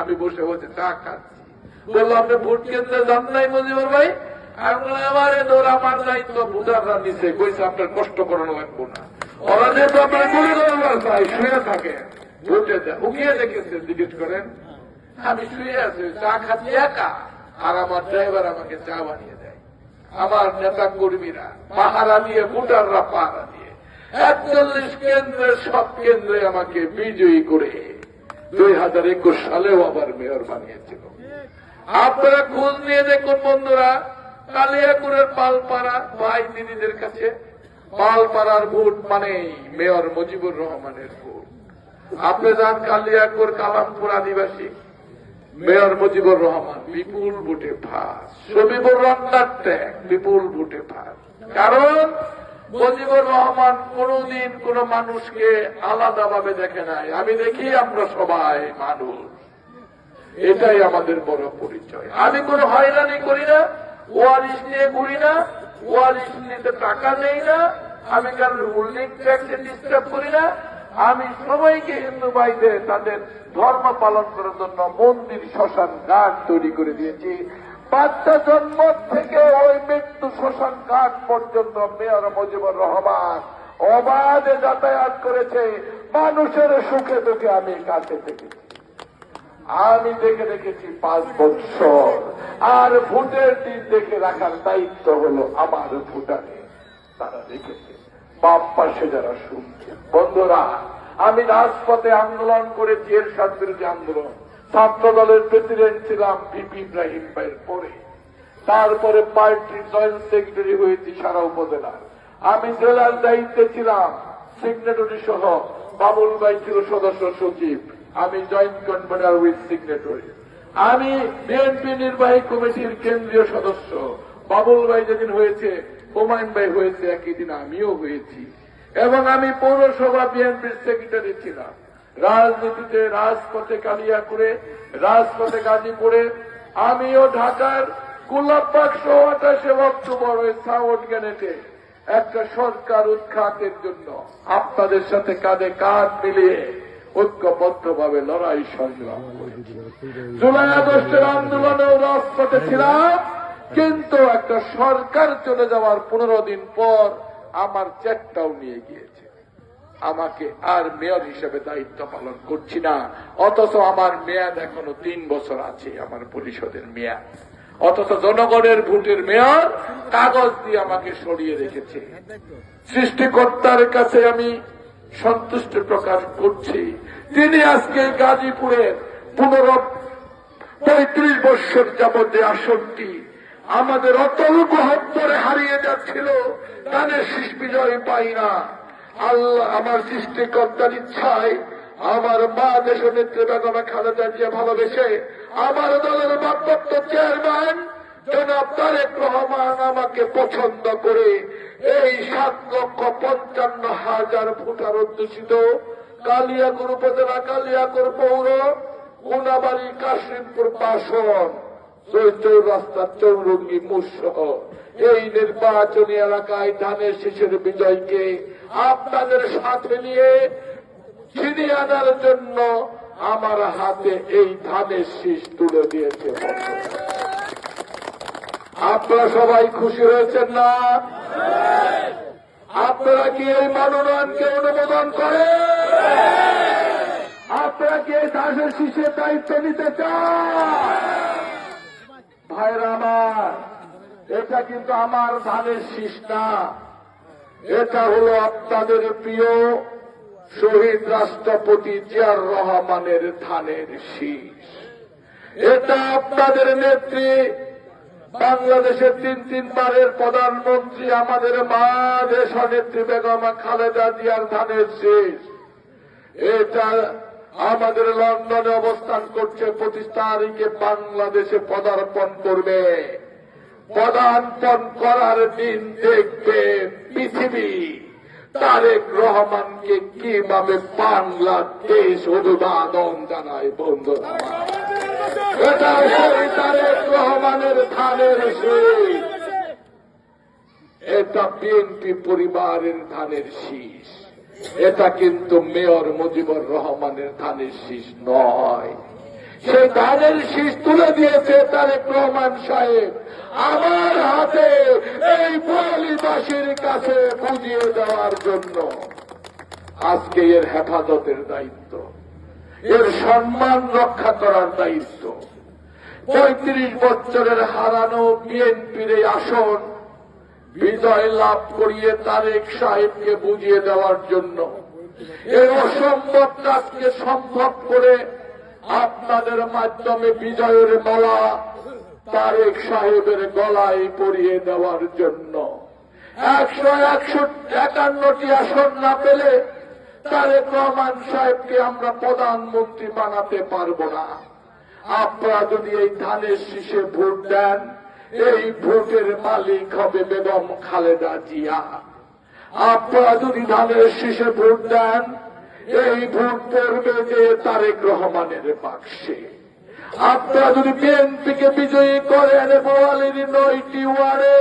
আমি বসে বসে চা খাচ্ছি। বলল, আপনি ভোট কেন্দ্রে যান নাই মজিবুর ভাই? আমার কষ্ট করানো লাগবো না। ওরা যেহেতু আপনার শুয়ে থাকে। জিজ্ঞেস করেন। আমি শুয়ে আছি, চা খাচ্ছি একা। আর আমার ড্রাইভার আমাকে চা বানিয়ে দেয়। আমার নেতা কর্মীরা পাহারা দিয়ে, ভোটাররা পাহারা দিয়ে, একচল্লিশ কেন্দ্রের সব কেন্দ্রে আমাকে বিজয়ী করে দুই হাজার একুশ সালেও আবার মেয়র বানিয়েছিল। আপনারা খোঁজ নিয়ে দেখুন বন্ধুরা কালিয়াকুরের পালপাড়া ভাই দিদিদের কাছে, পালপাড়ার ভোট মানে মেয়র মুজিবুর রহমানের ভোট। আপনি যান কালিয়াকুর কালামপুর আদিবাসী, মেয়র মুজিবুর রহমান বিপুল ভোটে ফাঁস সবিবুর রহমান বিপুল ভোটে ফাঁস কারণ মুজিবুর রহমান কোনদিন কোন মানুষকে আলাদাভাবে দেখে নাই। আমি দেখি আমরা সবাই মানুষ। এটাই আমাদের বড় পরিচয়। আমি কোনো হয়রানি করি না, ওয়ারিশ নিয়ে ঘুরি না, ওয়ারিশ নিতে টাকা নেই না, আমি কারোর উল্লেখ ট্যাক্সে ডিস্টার্ব করি না। আমি সবাইকে হিন্দু ভাইদের তাদের ধর্ম পালন করার জন্য মন্দির, শ্মশান, ঘাট তৈরি করে দিয়েছি। বাচ্চা জন্ম থেকে ওই মৃত্যু শ্মশান ঘাট পর্যন্ত মেয়র মুজিবুর রহমান অবাধে যাতায়াত করেছে। মানুষের সুখে দুঃখে আমি কাছে থেকেছি আমি দেখে রেখেছি পাঁচ বছর আর ভোটের দিন দেখে রাখার দায়িত্ব হলো আমার ভোটারে। তারা দেখেছে। বাম পাশে যারা শুনছে। বন্ধুরা, আমি রাজপথে আন্দোলন করেছি এর সাত বিরোধী আন্দোলন। ছাত্র দলের প্রেসিডেন্ট ছিলাম ভিপি ইব্রাহিম ভাইয়ের পরে। তারপরে পার্টির জয়েন্ট সেক্রেটারি হয়েছি সারা উপজেলার আমি জেলার দায়িত্বে ছিলাম সিগনেটরি সহ বাবুল ভাই ছিল সদস্য সচিব। আমি জয়েন্ট কনভেনার উইথ সিগনেটরি আমি বিএনপি নির্বাহী কমিটির কেন্দ্রীয় সদস্য। বাবুল ভাই যেদিন হয়েছে, হুমায়ুন ভাই হয়েছে, একই দিন আমিও হয়েছি। এবং আমি পৌরসভা বিএনপির সেক্রেটারি ছিলাম। রাজনীতিতে রাজপথে কালিয়া করে, রাজপথে গাজীপুরে আমিও ঢাকার গোলাপবাগ সহ আঠাশে অক্টোবর ওই সাউথ গ্যানেটে একটা সরকার উৎখাতের জন্য আপনাদের সাথে কাঁধে কাঁধ মিলিয়ে ঐক্যবদ্ধ ভাবে লড়াই সংগ্রাম জুলাই আগস্টের আন্দোলনেও রাজপথে ছিলাম, কিন্তু একটা সরকার চলে যাওয়ার পনেরো দিন পর আমার চেকটাও নিয়ে গিয়েছে। আমাকে আর মেয়র হিসেবে দায়িত্ব পালন করছি না। অথচ আমার মেয়াদ এখনও তিন বছর আছে, আমার পরিষদের মেয়াদ। অথচ জনগণের ভোটের মেয়র কাগজ দিয়ে আমাকে সরিয়ে রেখেছে। সৃষ্টিকর্তার কাছে আমি সন্তুষ্ট প্রকাশ করছি। তিনি আজকে গাজীপুরের পুনর পঁয়ত্রিশ বৎসর যাবৎ যে আসনটি আমাদের অতল গহত্তরে হারিয়ে যাচ্ছিল গানের শেষ বিজয় পাই না। আল্লাহ আমার সৃষ্টিকর্তার ইচ্ছায় আমার মা দেশ নেত্রী বেগমা খালেদা জিয়া ভালোবেসে আমার দলের ভারপ্রাপ্ত চেয়ারম্যান জনাব তারেক রহমান আমাকে পছন্দ করে। এই সাত লক্ষ পঞ্চান্ন হাজার ফুটার অধ্যুষিত কালিয়াকুর উপজেলা, কালিয়াকুর পৌর কোনাবাড়ি কাশিমপুর বাসন চৈচৌ রাস্তা চৌরঙ্গি মুসহ। এই নির্বাচনী এলাকায় ধানের শেষের বিজয়কে আপনাদের সাথে নিয়ে ছিনিয়ে আনার জন্য আমার হাতে এই ধানের শীষ তুলে দিয়েছে। আপনারা সবাই খুশি হয়েছেন না? আপনারা কি এই মনোনয়নকে অনুমোদন করেন? আপনারা কি এই ধানের শীষের দায়িত্ব নিতে চান? ভাইরা আমার, এটা কিন্তু আমার ধানের শীষ না। এটা হলো আপনাদের প্রিয় শহীদ রাষ্ট্রপতি জিয়ার রহমানের ধানের শীষ। এটা আপনাদের নেত্রী, বাংলাদেশের তিন তিনবারের প্রধানমন্ত্রী, আমাদের মা দেশ নেত্রী বেগমা খালেদা জিয়ার ধানের শীষ। এটা আমাদের লন্ডনে অবস্থান করছে, পঁচিশ তারিখে বাংলাদেশে পদার্পণ করবে। পদার্পণ করার দিন দেখবে পৃথিবী। তারেক রহমানকে কীভাবে বাংলাদেশ অভিবাদন জানায় সেই তারেক রহমানের ধানের এটা বিএনপি পরিবারের ধানের শীষ। এটা কিন্তু মেয়র মুজিবুর রহমানের ধানের শীষ নয়। সেই ধানের শীষ তুলে দিয়েছে তারেক রহমান সাহেব। আমার হাতে এই বয়ালিবাসীর কাছে বুঝিয়ে দেওয়ার জন্য। আজকে এর হেফাজতের দায়িত্ব। এর সম্মান রক্ষা করার দায়িত্ব। পঁয়ত্রিশ বছরের হারানো বিএনপির এই আসন বিজয় লাভ করিয়ে তারেক সাহেবকে বুঝিয়ে দেওয়ার জন্য। এই অসম্ভব কাজকে সম্ভব করে আপনাদের মাধ্যমে বিজয়ের মালা তারেক সাহেবের গলায় পরিয়ে দেওয়ার জন্য। একশো একশো একান্নটি আসন না পেলে তারেক রহমান সাহেবকে আমরা প্রধানমন্ত্রী বানাতে পারব না। আপনারা যদি এই ধানের শীষে ভোট দেন, এই ভোটের মালিক হবে বেগম খালেদা জিয়া। আপনারা যদি ধানের শীষে ভোট দেন এই ভোট পড়বে যে তারেক রহমানের বাক্সে। আপনারা যদি বিএনপিকে বিজয়ী করেন বোয়ালির নয়টি ওয়ার্ডে,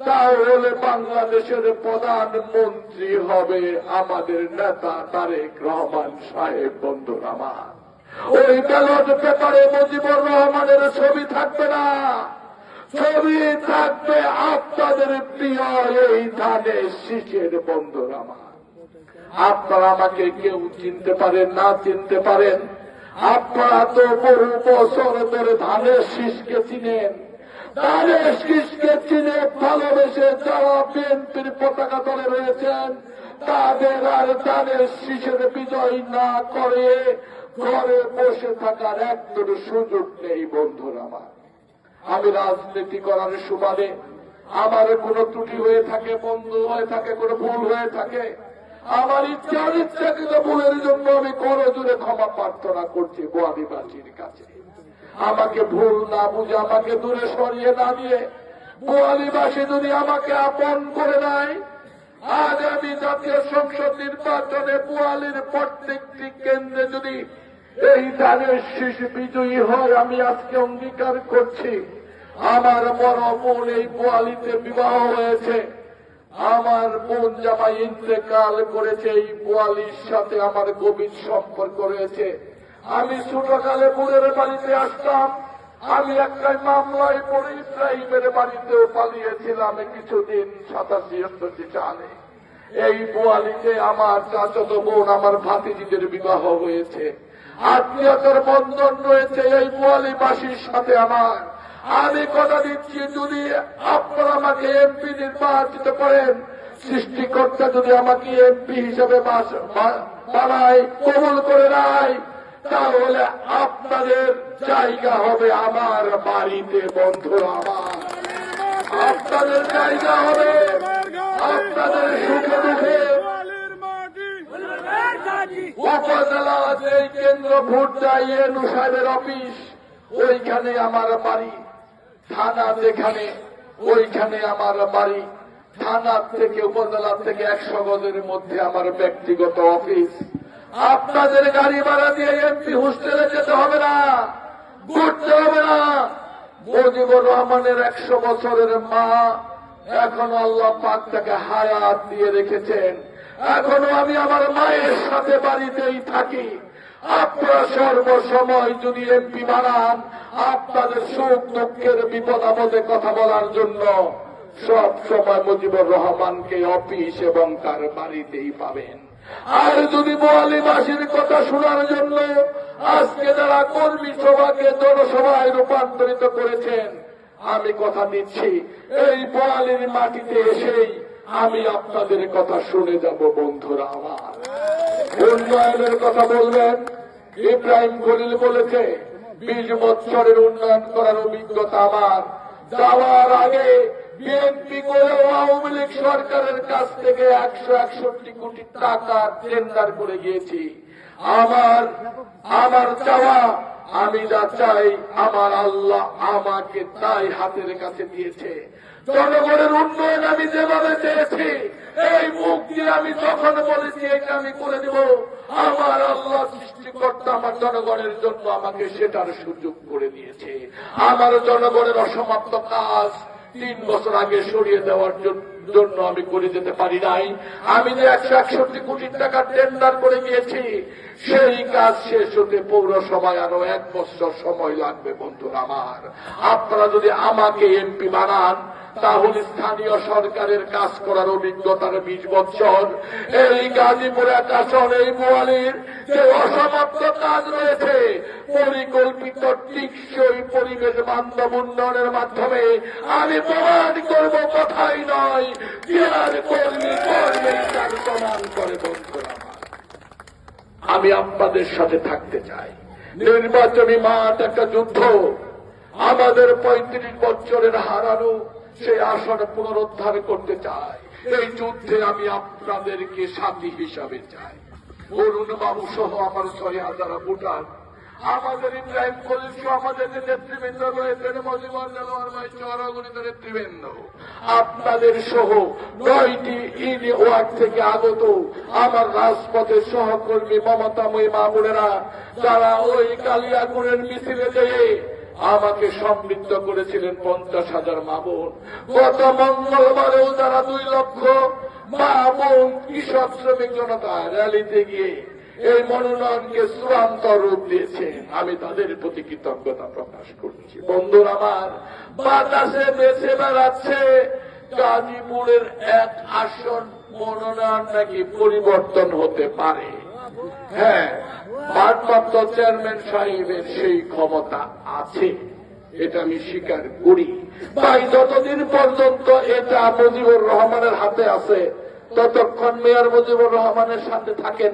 তাহলে বাংলাদেশের প্রধানমন্ত্রী হবে আমাদের নেতা তারেক রহমান সাহেব, বন্ধুর আমার। ওই ব্যালট পেপারে মুজিবুর রহমানের ছবি থাকবে না। ছবি থাকবে আপনাদের প্রিয় এই ধানের শীষের, বন্ধুর আমার। আপনারা আমাকে কেউ চিনতে পারেন, না চিনতে পারেন। আপনারা তো বহু বছর ধরে ধানের শীষকে চিনেন। ধানের শীষকে চিনে ভালোবেসে যারা বিএনপির পতাকা দলে রয়েছেন, তাদের আর ধানের শীষের বিজয় না করে ঘরে বসে থাকার একদম সুযোগ নেই, বন্ধুরা আমার। আমি রাজনীতি করার সুবাদে আমার কোনো ত্রুটি হয়ে থাকে, বন্ধু হয়ে থাকে, কোনো ভুল হয়ে থাকে। আমার ইচ্ছা অনিচ্ছাকৃত ভুলের জন্য আমি করো জুড়ে ক্ষমা প্রার্থনা করছি বোয়ালিবাসীর কাছে। আমাকে ভুল না বুঝে, আমাকে দূরে সরিয়ে না দিয়ে বোয়ালিবাসী যদি আমাকে আপন করে নেয় আগামী জাতীয় সংসদ নির্বাচনে বোয়ালির প্রত্যেকটি কেন্দ্রে যদি এই ধানের শিশু বিজয়ী হয়, আমি আজকে অঙ্গীকার করছি। আমার বড় বোন এই বোয়ালিতে বিবাহ হয়েছে। আমার বোন জামাই ইন্তেকাল করেছে, এই বোয়ালির সাথে আমার গভীর সম্পর্ক রয়েছে। আমি ছোটকালে বোনের বাড়িতে আসতাম, আমি একটা মামলায় পড়ে ইব্রাহিমের বাড়িতেও পালিয়েছিলাম কিছুদিন সাতাশি অষ্টাশি সালে। এই বোয়ালিতে আমার চাচত বোন, আমার ভাতিজিদের বিবাহ হয়েছে। আত্মীয়তার বন্ধন রয়েছে এই বোয়ালিবাসীর সাথে আমার। আমি কথা দিচ্ছি, যদি আপনারা আমাকে এমপি নির্বাচিত করেন, সৃষ্টিকর্তা যদি আমাকে এমপি হিসেবে বানায়, কবুল করে নেয়, তাহলে আপনাদের জায়গা হবে আমার বাড়িতে, বন্ধুরা আমার। আপনাদের জায়গা হবে আপনাদের সুখে দুঃখে। উপজেলা যে কেন্দ্র ভোট দেয় এনু সাহেবের অফিস, ওইখানে আমার বাড়ি। থানা যেখানে, ওইখানে আমার বাড়ি। থানা থেকে উপজেলা থেকে একশো গজের মধ্যে আমার ব্যক্তিগত অফিস। আপনাদের গাড়ি ভাড়া দিয়ে এমপি হোস্টেলে যেতে হবে না, ঘুরতে হবে না। মুজিবুর রহমানের একশো বছরের মা এখন আল্লাহ পাক তাকে হায়াত দিয়ে রেখেছেন। এখনও আমি আমার মায়ের সাথে বাড়িতেই থাকি। আপনারা সর্বসময় যদি এমপি বানান, আপনাদের সুখ দুঃখের বিপদ আপদে কথা বলার জন্য সব সময় মুজিবুর রহমানকে অফিস এবং তার বাড়িতেই পাবেন। আর যদি বোয়ালিবাসীর কথা শোনার জন্য আজকে যারা কর্মী সভাকে জনসভায় রূপান্তরিত করেছেন, আমি কথা দিচ্ছি, এই বোয়ালির মাটিতে এসেই আমি আপনাদের কথা শুনে যাব বন্ধুরা আমার। উন্নয়নের কথা বলবেন। ইব্রাহিম খলিল বলেছে, বিশ বছরের উন্নয়ন করার অভিজ্ঞতা আমার। যাওয়ার আগে বিএনপি করেও আওয়ামী লীগ সরকারের কাছ থেকে একশো একষট্টি কোটি টাকা টেন্ডার করে গিয়েছি। আমার আমার চাওয়া, আমি যা চাই, আমার আল্লাহ আমাকে তাই হাতের কাছে দিয়েছে। জনগণের উন্নয়ন আমি যেভাবে চেয়েছি, এই মুখ দিয়ে আমি যখন বলেছি এটা আমি করে দেব, আমার আল্লাহ সৃষ্টিকর্তা আমার জনগণের জন্য আমাকে সেটার সুযোগ করে দিয়েছে। আমার জনগণের অসমাপ্ত কাজ তিন বছর আগে সরিয়ে দেওয়ার জন- জন্য আমি করে যেতে পারি নাই। আমি যে একশো একষট্টি কোটি টাকা টেন্ডার করে গিয়েছি, সেই কাজ শেষ হতে পৌরসভায় আরও এক বছর সময় লাগবে, বন্ধুরা আমার। আপনারা যদি আমাকে এমপি বানান, তাহলে স্থানীয় সরকারের কাজ করার অভিজ্ঞতার বিশ বছর। এই গাজীপুর আকাশন, এই বোয়ালির যে অসমাপ্ত কাজ রয়েছে, পরিকল্পিত টিকসই পরিবেশ বান্ধব উন্নয়নের মাধ্যমে আমি প্রমাণ করব কথাই নয়। আমি আপনাদের সাথে থাকতে চাই। নির্বাচনী মাঠ একটা যুদ্ধ। আমাদের পঁয়ত্রিশ বছরের হারানো সেই আসন পুনরুদ্ধার করতে চাই। এই যুদ্ধে আমি আপনাদেরকে সাথী হিসাবে চাই। অরুণ বাবু সহ আমার ছয় হাজার ভোটার। আমাদের ইব্রাহিম খলিল সহ আমাদের যে নেতৃবৃন্দ রয়েছেন, মজিবর দেলোয়ার ভাই, চরগণিত নেতৃবৃন্দ, আপনাদের সহ নয়টি ইন ওয়ার্ড থেকে আগত আমার রাজপথের সহকর্মী মমতাময়ী মামুনেরা, যারা ওই কালিয়াকুরের মিছিলে যেয়ে আমাকে সমৃদ্ধ করেছিলেন পঞ্চাশ হাজার মামুন। গত মঙ্গলবারেও যারা দুই লক্ষ মামুন কৃষক শ্রমিক জনতা র্যালিতে গিয়ে এই মনোনয়নকে চূড়ান্ত রূপ দিয়েছেন। আমি তাদের প্রতি কৃতজ্ঞতা প্রকাশ করছি। বন্ধুরা আমার, বাতাসে বেছে বেড়াচ্ছে। গাজীপুরের এক আসন মনোনয়ন নাকি পরিবর্তন হতে পারে? হ্যাঁ ভারপ্রাপ্ত চেয়ারম্যান সাহেবের সেই ক্ষমতা আছে। এটা আমি স্বীকার করি। তাই যতদিন পর্যন্ত এটা মুজিবুর রহমানের হাতে আছে, ততক্ষণ মেয়র মুজিবুর রহমানের সাথে থাকেন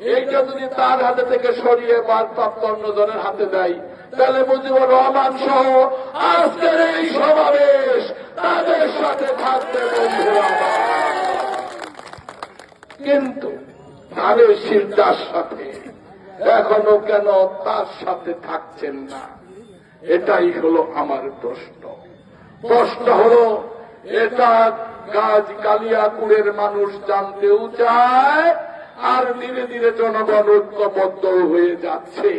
এইটা যদি তার হাতে থেকে সরিয়ে ভারপ্রাপ্ত অন্যজনের হাতে দেয়, তাহলে মুজিবুর রহমান সহ আজকের এই সমাবেশ তাদের সাথে থাকবে কিন্তু ধানের শিরদার সাথে, এখনও কেন তার সাথে থাকছেন না? এটাই হলো আমার প্রশ্ন। প্রশ্ন হলো, এটা গাছ কালিয়াকুড়ের মানুষ জানতেও চায় আর ধীরে ধীরে জনগণ ঐক্যবদ্ধ হয়ে যাচ্ছে।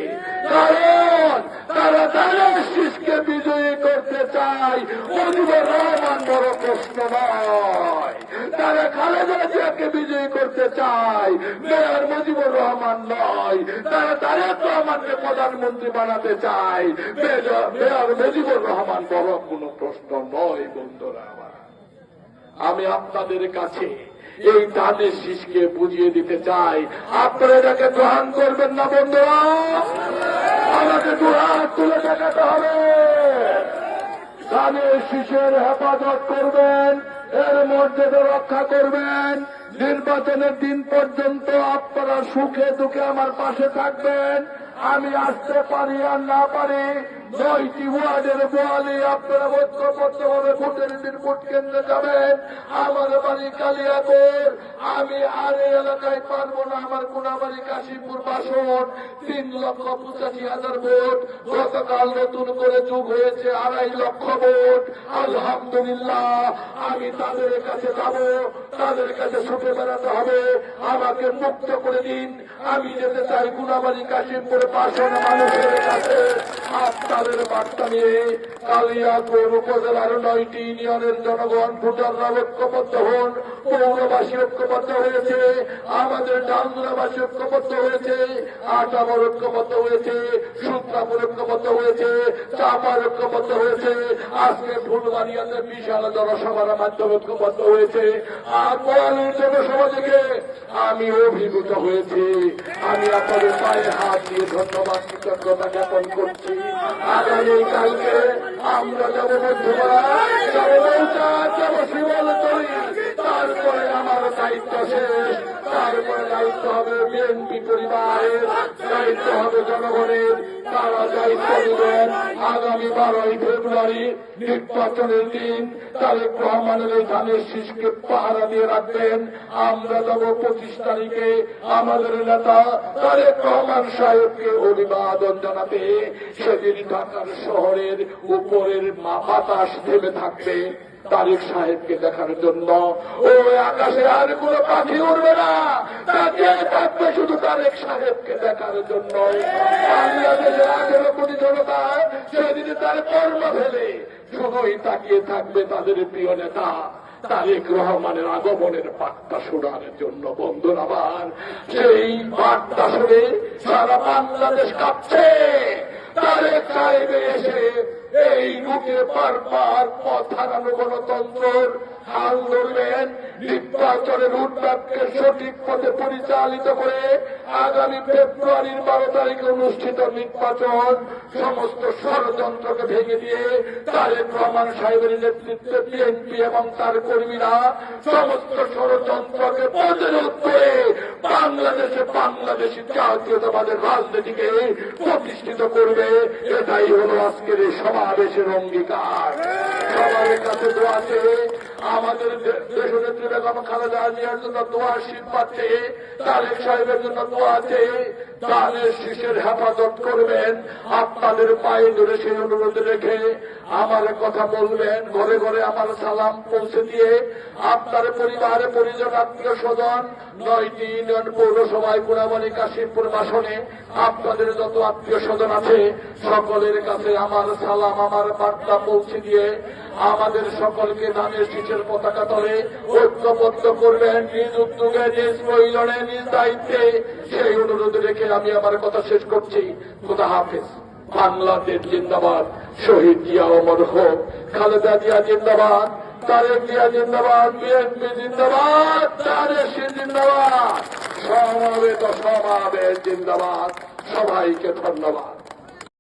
কারণ তারা তাদের শিষকে বিজয়ী করতে চায় মুজিবুর রহমান বড় প্রশ্ন নয়। তারা খালেদা জিয়াকে বিজয়ী করতে চায়, মেয়র মুজিবুর রহমান নয়। তারা তারেক রহমানকে প্রধানমন্ত্রী বানাতে চায় মেয়র মুজিবুর রহমান বড় কোনো প্রশ্ন নয় বন্ধুরা আমি আপনাদের কাছে এই ধানের শিশকে বুঝিয়ে দিতে চাই। আপনারা এটাকে গ্রহণ করবেন না, বন্ধুরা। আমাকে দুহাত তুলে দেখাতে হবে। ধানের শীষের হেফাজত করবেন, এর মর্যাদা রক্ষা করবেন। নির্বাচনের দিন পর্যন্ত আপনারা সুখে দুঃখে আমার পাশে থাকবেন। আমি আসতে পারি আর না পারি নয়টি ওয়ার্ডের বোয়ালি আপনারা ঐক্যবদ্ধভাবে ভোটের দিন ভোট কেন্দ্রে যাবেন। আমার বাড়ি কালিয়াপুর আমি আর এলাকায় পারব না। আমার কোনাবাড়ি কাশীপুর বাসন। তিন লক্ষ পঁচাশি হাজার ভোট। গতকাল নতুন করে যোগ হয়েছে আড়াই লক্ষ ভোট। আলহামদুলিল্লাহ, আমি তাদের কাছে যাব। তাদের কাছে ছুটে বেড়াতে হবে। আমাকে মুক্ত করে দিন। আমি যেতে চাই গুনাবাড়ি কাশিমপুর বাসন মানুষের কাছে। আপনাদের বার্তা নিয়ে কালিয়াপুর উপজেলার নয়টি ইউনিয়নের জনগণ ভোটাররা ঐক্যবদ্ধ হন। পৌরবাসী ঐক্যবদ্ধ হয়েছে, আমাদের ডাঙ্গুরাবাসী ঐক্যবদ্ধ হয়েছে, আটামর ঐক্যবদ্ধ হয়েছে সুত্রাপুর ঐক্যবদ্ধ হয়েছে, চাপার ঐক্যবদ্ধ হয়েছে। আজকে ফুলবাড়িয়াতে বিশাল জনসভার মাধ্যমে ঐক্যবদ্ধ হয়েছে। আর জনসভা থেকে আমি অভিভূত হয়েছি। আমি আপনাদের পায়ে হাত দিয়ে ধন্যবাদ, কৃতজ্ঞতা জ্ঞাপন করছি। আগামী কালকে আমরা যাব মধ্যপাড়া যাব মৌচা যাব শিবলতলি তারপরে আমার দায়িত্ব শেষ। আগামী বারোই ফেব্রুয়ারি নির্বাচনের দিন। তারেক রহমানের এই ধানের পাহারা দিয়ে রাখবেন। আমরা যাব পঁচিশ তারিখে আমাদের নেতা তারেক রহমান সাহেবকে অভিবাদন জানাতে। সেদিন ঢাকার শহরের উপরের বাতাস থেমে থাকবে। তারেক সাহেবকে দেখার জন্য। ওই আকাশে আর কোন পাখি উড়বে না। তাকে থাকবে শুধু তারেক সাহেবকে দেখার জন্য? বাংলাদেশের আঠেরো কোটি জনতা সেদিন তার কর্ম ফেলে। শুধু শুধুই তাকিয়ে থাকবে তাদের প্রিয় নেতা। তারেক রহমানের আগমনের বার্তা শোনার জন্য, বন্ধুরা আবার সেই বার্তা শুনে সারা বাংলাদেশ কাঁপছে। তারেক সাহেব এসে এই যুগে বারবার পথ হারানো গণতন্ত্রের হাল ধরবেন নির্বাচনের রুটম্যাপকে সঠিক পথে পরিচালিত করে আগামী ফেব্রুয়ারির বারো তারিখে অনুষ্ঠিত নির্বাচন সমস্ত ষড়যন্ত্রকে ভেঙে দিয়ে তারেক রহমান সাহেবের নেতৃত্বে বিএনপি এবং তার কর্মীরা সমস্ত ষড়যন্ত্রকে প্রতিরোধ করে বাংলাদেশে বাংলাদেশি জাতীয়তাবাদের রাজনীতিকে প্রতিষ্ঠিত করবে। এটাই হলো আজকের এই সমাবেশের অঙ্গীকার। সবার কাছে দোয়াতে আমাদের দেশনেত্রী বেগম খালেদা জিয়ার জন্য দোয়া শীত পাচ্ছে তারেক সাহেবের জন্য দোয়াতে তাদের শিশের হেফাজত করবেন, আপনাদের পায়ে ধরে সেই অনুরোধ রেখে আমার কথা বলবেন, ঘরে ঘরে আমার সালাম পৌঁছে দিয়ে আপনার পরিবারে পরিজন আত্মীয় স্বজন নয়টি ইউনিয়ন পৌরসভায় গুণাবলী কাশিমপুর বাসনে আপনাদের যত আত্মীয় স্বজন আছে, সকলের কাছে আমার সালাম, আমার বার্তা পৌঁছে দিয়ে আমাদের সকলকে ধানের শীষের পতাকা তলে ঐক্যবদ্ধ করবেন নিজ উদ্যোগে নিজ প্রয়োজনে নিজ দায়িত্বে সেই অনুরোধ রেখে আমি আমার কথা শেষ করছি। খোদা হাফেজ। বাংলাদেশ জিন্দাবাদ। শহীদ জিয়া অমর হোক, খালেদা জিয়া জিন্দাবাদ, তারেক জিয়া জিন্দাবাদ, বিএনপি জিন্দাবাদ তারেশি জিন্দাবাদ। সমাবেত সমাবেশ জিন্দাবাদ। সবাইকে ধন্যবাদ।